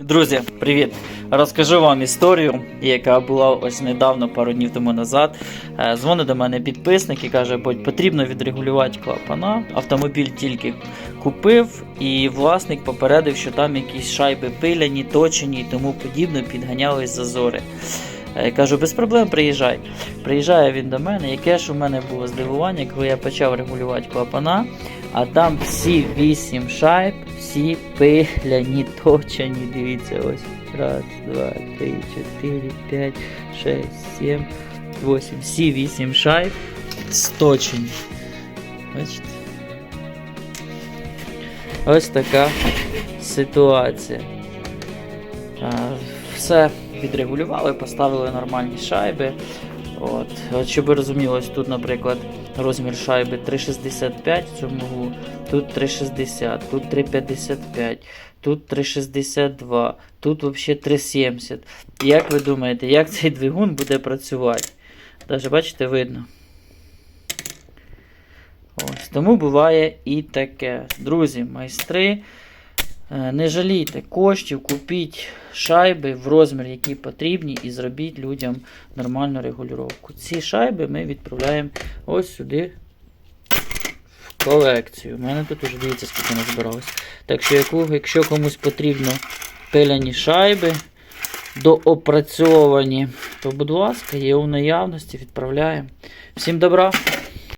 Друзі, привіт! Розкажу вам історію, яка була ось недавно, пару днів тому назад. Е, Дзвонить до мене підписник і каже, бо потрібно відрегулювати клапана. Автомобіль тільки купив, і власник попередив, що там якісь шайби пиляні, точені і тому подібне, підганялись зазори. Е, Я кажу, без проблем приїжджай. Приїжджає він до мене. Яке ж у мене було здивування, коли я почав регулювати клапана, а там всі вісім шайб, всі пиляні, точені. Дивіться, ось. Раз, два, три, чотири, п'ять, шесть, сім, вісім. Всі вісім шайб сточені. Бачите? Ось така ситуація. А, Все відрегулювали, поставили нормальні шайби. От. От щоб ви розуміли, тут, наприклад, розмір шайби 3,65 в цьому углу, тут 3,60, тут 3,55, тут 3,62, тут взагалі 3,70. Як ви думаєте, як цей двигун буде працювати? Даже бачите, видно. Ось, тому буває і таке. Друзі, майстри. Е, Не жалійте коштів, купіть шайби в розмір, які потрібні, і зробіть людям нормальну регулювання. Ці шайби ми відправляємо ось сюди в колекцію. У мене тут уже дивіться, скільки назбиралось. Так що, якщо комусь потрібно пиляні шайби доопрацьовані, то, будь ласка, є у наявності, відправляємо. Всім добра!